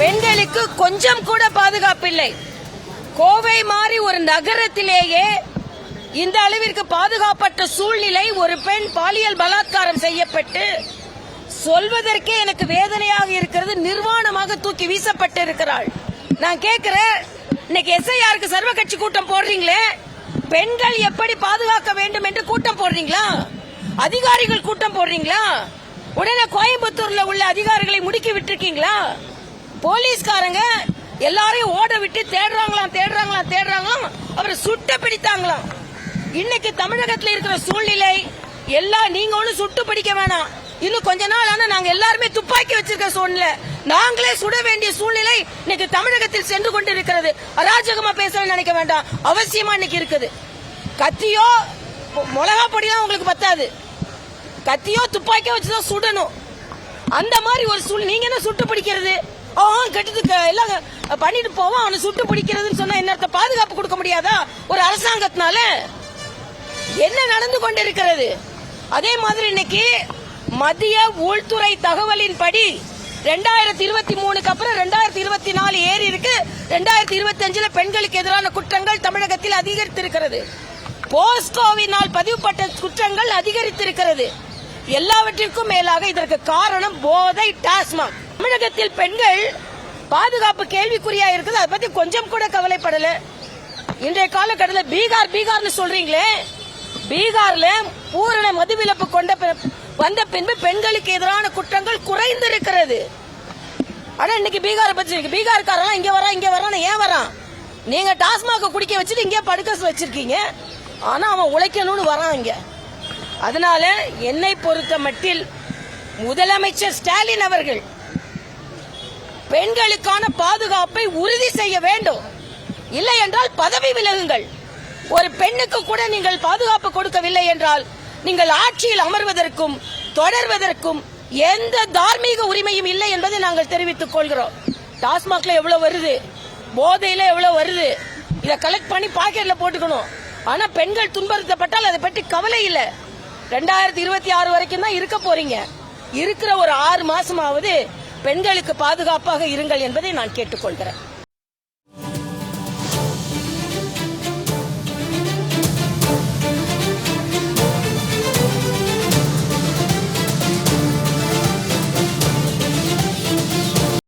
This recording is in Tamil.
பெண்களுக்கு கொஞ்சம் கூட பாதுகாப்பில்லை. கோவை மாதிரி ஒரு நகரத்திலேயே இந்த அளவிற்கு பாதுகாப்பற்ற சூழ்நிலை ஒரு பெண் பாலியல் பலாத்காரம் செய்யப்பட்டு சொல்வதற்கே எனக்கு வேதனையாக இருக்கிறது நிர்வாணமாக தூக்கி வீசப்பட்டு இருக்கிறாள் நான் கேட்கிறேன் இன்னைக்கு எஸ்ஐஆருக்கு சர்வ கட்சி கூட்டம் போடுறீங்களே? பெண்கள் எப்படி பாதுகாக்க வேண்டும் என்று கூட்டம் போடுறீங்களா? அதிகாரிகள் கூட்டம் போடுறீங்களா? உடனே கோயம்புத்தூர்ல உள்ள அதிகாரிகளை முடுக்கி விட்டுருக்கீங்களா? போலீஸ்காரங்க எல்லாரையும் ஓட விட்டு தேடுறாங்களாம் தேடுறாங்களாம் தேடுறாங்களாம். அவரை சுட்ட பிடித்தாங்களாம். இன்னைக்கு தமிழகத்துல இருக்கிற சூழ்நிலை எல்லாம் நீங்க ஒண்ணு சுட்டு பிடிக்க வேணாம். இன்னும் கொஞ்ச நாள் ஆனா நாங்க எல்லாருமே துப்பாக்கி வச்சிருக்க சூழ்நிலை. நாங்களே சுட வேண்டிய சூழ்நிலை இன்னைக்கு தமிழகத்தில் சென்று கொண்டு இருக்கிறது அராஜகமா பேச நினைக்க வேண்டாம். அவசியமா இன்னைக்கு இருக்குது. கத்தியோ மிளகா பொடியோ உங்களுக்கு பத்தாது. கத்தியோ துப்பாக்கியோ வச்சுதான் சுடணும். அந்த மாதிரி ஒரு சூழ் நீங்க என்ன சுட்டு பிடிக்கிறது? அவன் கெட்டதுக்கு எல்லாம் பண்ணிட்டு போவான். அவனை சுட்டு பிடிக்கிறதுன்னு சொன்னா என்ன பாதுகாப்பு கொடுக்க முடியாதா? ஒரு அரசாங்கத்தினால? என்ன நடந்து கொண்டிருக்கிறது? அதே மாதிரி இன்னைக்கு மத்திய உள்துறை தகவலின்படி ரெண்டாயிரத்தி இருபத்தி மூணுக்கு அப்புறம் ரெண்டாயிரத்தி இருபத்தி நாலு ஏறி இருக்கு. ரெண்டாயிரத்தி இருபத்தி அஞ்சுல பெண்களுக்கு எதிரான குற்றங்கள் தமிழகத்தில் அதிகரித்திருக்கிறது. போஸ்கோவினால் பதிவுப்பட்ட குற்றங்கள் அதிகரித்திருக்கிறது. எல்லாவற்றிற்கும் மேலாக இதற்கு காரணம் போதை டாஸ்மாக். தமிழகத்தில் பெண்கள் பாதுகாப்பு கேள்விக்குறியா இருக்குது. அதை பத்தி கொஞ்சம் கூட கவலைப்படல. இன்றைய காலகட்டத்தில் பீகார் பீகார்னு சொல்றீங்களே. பீகார்ல பூரண மதுவிலப்பு கொண்ட வந்த பின்பு பெண்களுக்கு எதிரான குற்றங்கள் குறைந்திருக்கிறது. ஆனா இன்னைக்கு பீகாரை பத்தி இருக்கு பீகார்காரன் இங்க வரான் இங்க வரான் ஏன் வரான்? நீங்க டாஸ்மாக குடிக்க வச்சுட்டு இங்கே படுக்க வச்சிருக்கீங்க. ஆனா அவன் உழைக்கணும்னு வரான் இங்க. அதனால என்னை பொறுத்த மட்டில் முதலமைச்சர் ஸ்டாலின் அவர்கள் பெண்களுக்கான பாதுகாப்பை உறுதி செய்ய வேண்டும். இல்லை என்றால் பதவி விலகுங்கள். ஒரு பெண்ணுக்கு கூட நீங்கள் பாதுகாப்பு கொடுக்கவில்லை என்றால் நீங்கள் ஆட்சியில் அமர்வதற்கும் தொடர்வதற்கும் எந்த தார்மீக உரிமையும் இல்லை என்பதை நாங்கள் தெரிவித்துக் கொள்கிறோம். டாஸ்மாக்ல எவ்வளவு வருது? போதையில எவ்வளவு வருது? இதை கலெக்ட் பண்ணி பாக்கெட்ல போட்டுக்கணும். ஆனா பெண்கள் துன்புறுத்தப்பட்டால் அதை பற்றி கவலை இல்லை. ரெண்டாயிரத்தி இருபத்தி ஆறு வரைக்கும் தான் இருக்க போறீங்க. இருக்கிற ஒரு ஆறு மாசமாவது பெண்களுக்கு பாதுகாப்பாக இருங்கள் என்பதை நான் கேட்டுக்கொள்கிறேன்.